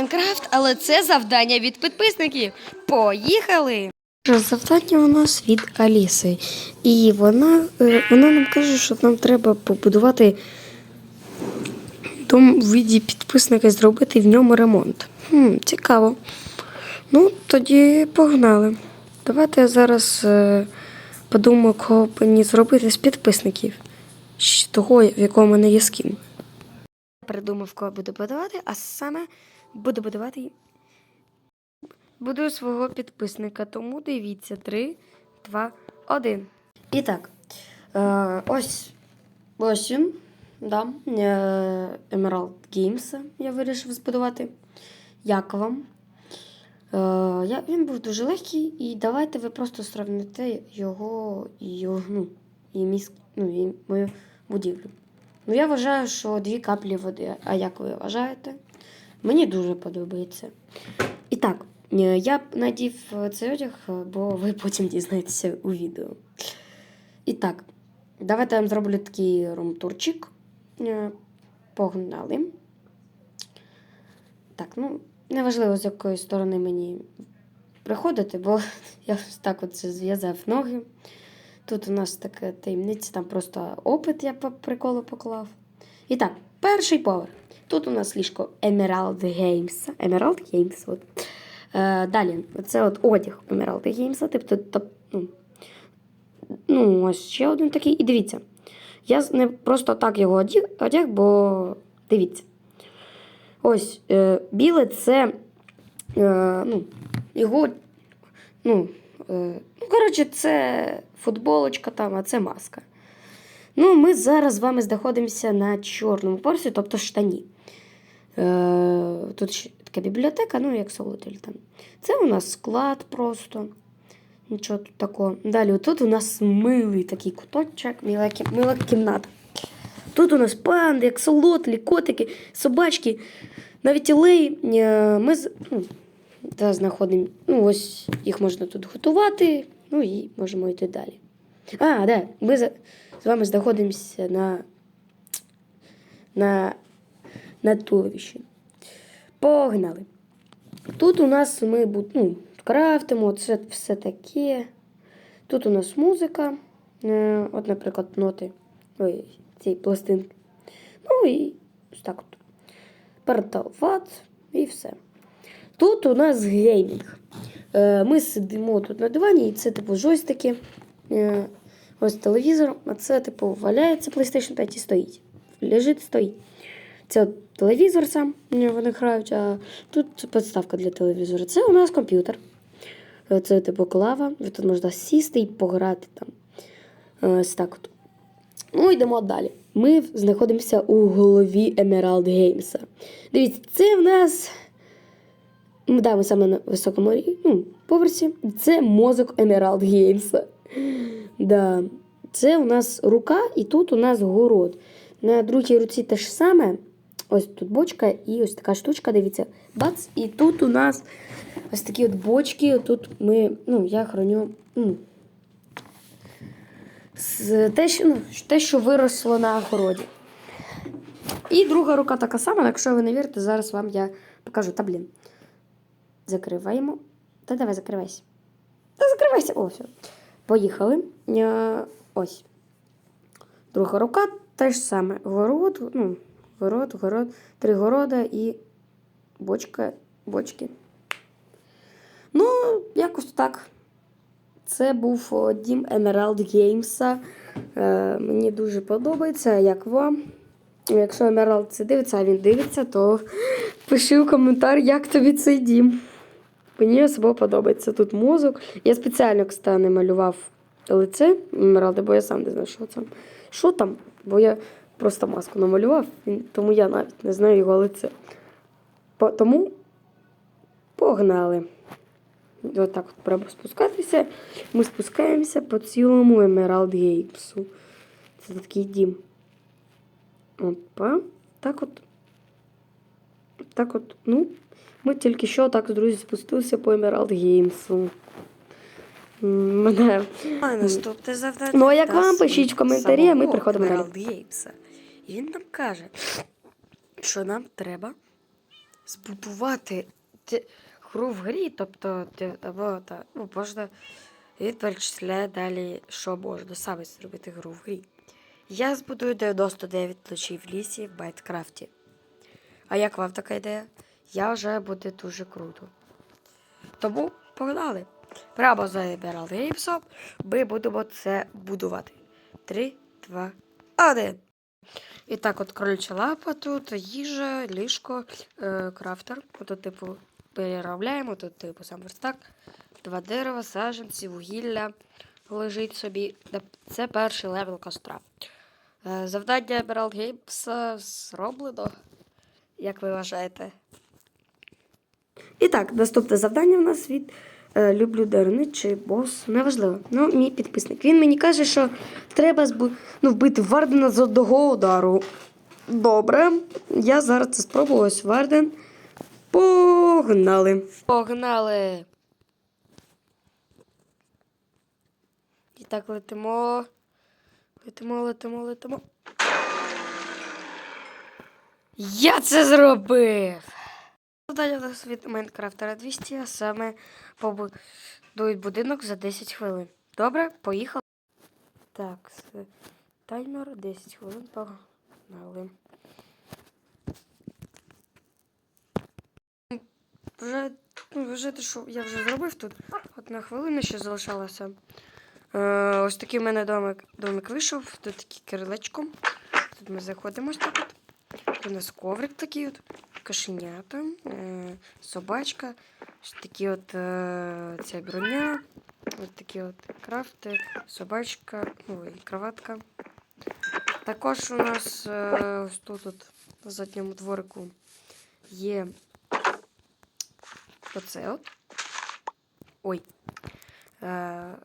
Майнкрафт, але це завдання від підписників. Поїхали! Завдання у нас від Аліси. І вона, е, вона нам каже, що нам треба побудувати дом в віді підписника і зробити в ньому ремонт. Хм, цікаво. Ну, тоді погнали. Давайте я зараз е, подумаю, кого мені зробити з підписників. Того, в якого в мене є скін. Придумав, кого буду будувати, а саме буду будувати Буду свого підписника, тому дивіться 3, 2, 1. І так, е, ось ось він, да, е, Emerald Games я вирішив збудувати. Як вам? Е, я, він був дуже легкий, і давайте ви просто сравните його і, його, ну, і, мій, ну, і мою будівлю. Ну, я вважаю, що дві каплі води. А як ви вважаєте? Мені дуже подобається. І так, е, я надів е, цей одяг, е, бо ви потім дізнаєтеся у відео. І так, давайте я вам зроблю такий румтурчик. Погнали. Так, ну, неважливо, з якої сторони мені приходити, бо я так от зв'язав ноги. Тут у нас така таємниця, там просто опит я по приколу поклав. І так, перший поверх. Тут у нас ліжко Emerald Games. Emerald Games. От. Е, далі, це от одяг Emerald Games. Тобто, топ, ну, ну, ось ще один такий. І дивіться. Я не просто так його одяг, бо дивіться. Ось е, біле це е, ну, його. Ну, е, ну, коротше, це футболочка там, а це маска. Ну, ми зараз з вами знаходимося на чорному поверсі, тобто штані. Е, тут ще така бібліотека, ну, як солотель там. Це у нас склад просто. Нічого тут такого. Далі, тут у нас милий такий куточок, мила, мила кімната. Тут у нас панди, аксолотлі, котики, собачки, навітьілеї. Е, Ми ну, та знаходимо. Ну, ось їх можна тут готувати, ну і можемо йти далі. А, да, ми з вами знаходимося на, на, на туловищі. Погнали. Тут у нас ми ну, крафтимо, це все таке. Тут у нас музика. Е, От, наприклад, ноти ой, цієї пластинки. Ну і ось так от. Портал ват і все. Тут у нас геймінг. Е, Ми сидимо тут на дивані, і це типу жойстики. Е, Ось телевізор, а це, типу, валяється PlayStation 5 і стоїть. Лежить, стоїть. Це телевізор сам вони грають, а тут підставка для телевізора. Це у нас комп'ютер. Е, Це типу клава. Тут можна сісти і пограти там. Е, Ось так от. Ну, йдемо далі. Ми знаходимося у голові Emerald Games. Дивіться, це в нас. Ну, да, ми саме на високому ну, поверсі. Це мозок Emerald Games. Да. Це у нас рука, і тут у нас город. На другій руці те ж саме. Ось тут бочка і ось така штучка, дивіться, бац. І тут у нас ось такі от бочки. Тут ми, ну, я храню. Ну, те, що, ну, те, що виросло на городі. І друга рука така сама, якщо ви не вірите, зараз вам я покажу. Та блін. Закриваємо. Та давай закривайся. Та закривайся. О, все. Поїхали. Е, ось. Друга рука те ж саме. Город, ну, город, город, три города і бочка, бочки. Ну, якось так. Це був дім Emerald Games. Е, мені дуже подобається, як вам. Якщо Emerald це дивиться, а він дивиться, то пиши в коментар, як тобі цей дім. Мені особливо подобається тут мозок. Я спеціально, кстати, не малював лице Емералди, бо я сам не знаю, що там. Що там? Бо я просто маску намалював, тому я навіть не знаю його лице. Тому погнали. Ось так от треба спускатися. Ми спускаємося по цілому Емералд Геймсу. Це такий дім. Опа. Так от. Так от, ну, ми тільки що так, друзі, спустилися по Емералд Геймсу. Мене. А наступне завдання. Ну, а як вам? Пишіть в коментарі, а ми приходимо далі. І він нам каже, що нам треба збудувати гру в грі, тобто або та, ну, можна він перечисляє далі, що можна саме зробити гру в грі. Я збудую 99 ночей в лісі в Майнкрафті. А як вам така ідея? Я вважаю, буде дуже круто. Тому погнали! Прямо за Emerald Games ми будемо це будувати. Три, два, один. І так, от кролича лапа тут, їжа, ліжко, е, крафтер. Тут, типу, переробляємо, тут, типу, сам верстак, два дерева, саджанці, вугілля лежить собі. Це перший левел костра. Е, завдання Emerald Games зроблено. Як ви вважаєте? І так, наступне завдання в нас від Люблю Дарни чи бос, неважливо. Ну, мій підписник. Він мені каже, що треба збу... ну, вбити Вардена з одного удару. Добре, я зараз це спробую. Ось Варден. Погнали. Погнали. І так летимо. Летимо, летимо, летимо. Я це зробив! Завдання у нас від Майнкрафтера 200, а саме побудують будинок за 10 хвилин. Добре, поїхали. Так, таймер 10 хвилин погнали. Вже, ну, вже те, що я вже зробив тут. Одна хвилина ще залишалася. Е, ось такий в мене домик, домик вийшов. Тут таке крилечко. Тут ми заходимо ось. Тут у нас коврик такий от, кошенята, е, собачка, такі от ця броня, ось такі от крафти, собачка, і кроватка. Також у нас е, ось тут от, на задньому дворику є оце от. Ой. Е,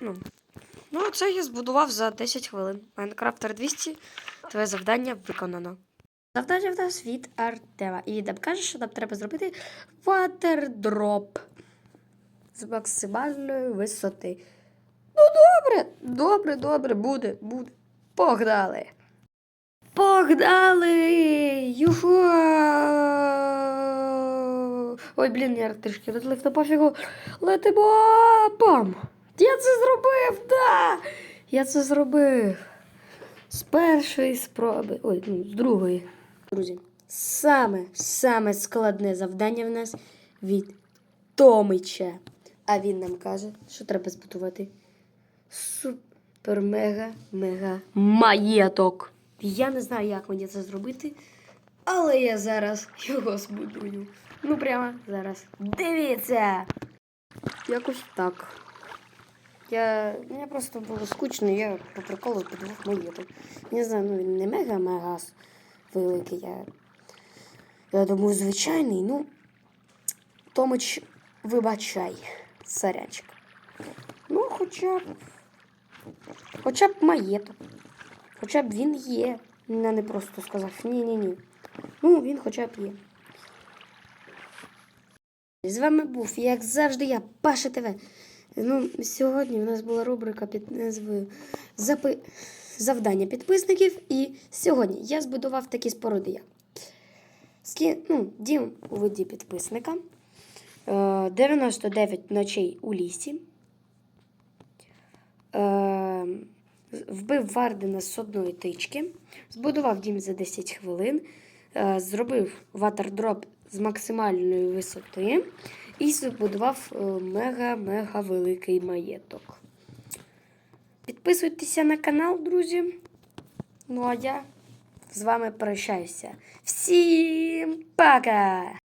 ну, ну, це я збудував за 10 хвилин. Майнкрафтер 200. Твоє завдання виконано. Завдання в нас від Артема. І він нам каже, що нам треба зробити ватердроп з максимальної висоти. Ну, добре, добре, добре, буде, буде. Погнали. Погнали! Юху! Ой, блін, я трішки відлив на пофігу. Летимо! Бам! Я це зробив! Да! Я це зробив. З першої спроби. Ой, ну, з другої. Друзі, саме, саме складне завдання в нас від Томича. А він нам каже, що треба збудувати супер мега мега маєток. Я не знаю, як мені це зробити, але я зараз його збудую. Ну, прямо зараз. Дивіться! Якось так. Я, мені просто було скучно, я по приколу збудував маєток. Не знаю, ну він не мега-мега великий. Я, я думаю, звичайний. Ну, Томич, вибачай, царячка. Ну, хоча б. Хоча б маєток. Хоча б він є. Я не просто сказав ні-ні-ні. Ну, він хоча б є. З вами був, як завжди, я, Паша ТВ. Ну, сьогодні у нас була рубрика під назвою Запи... Завдання підписників. І сьогодні я збудував такі споруди, як Скі... ну, дім у виді підписника, е, 99 ночей у лісі. Е, Вбив Вардена з одної тички, збудував дім за 10 хвилин, е, зробив ватердроп з максимальної висоти і збудував е, мега-мега великий маєток. Підписуйтеся на канал, друзі. Ну а я з вами прощаюся. Всім пока!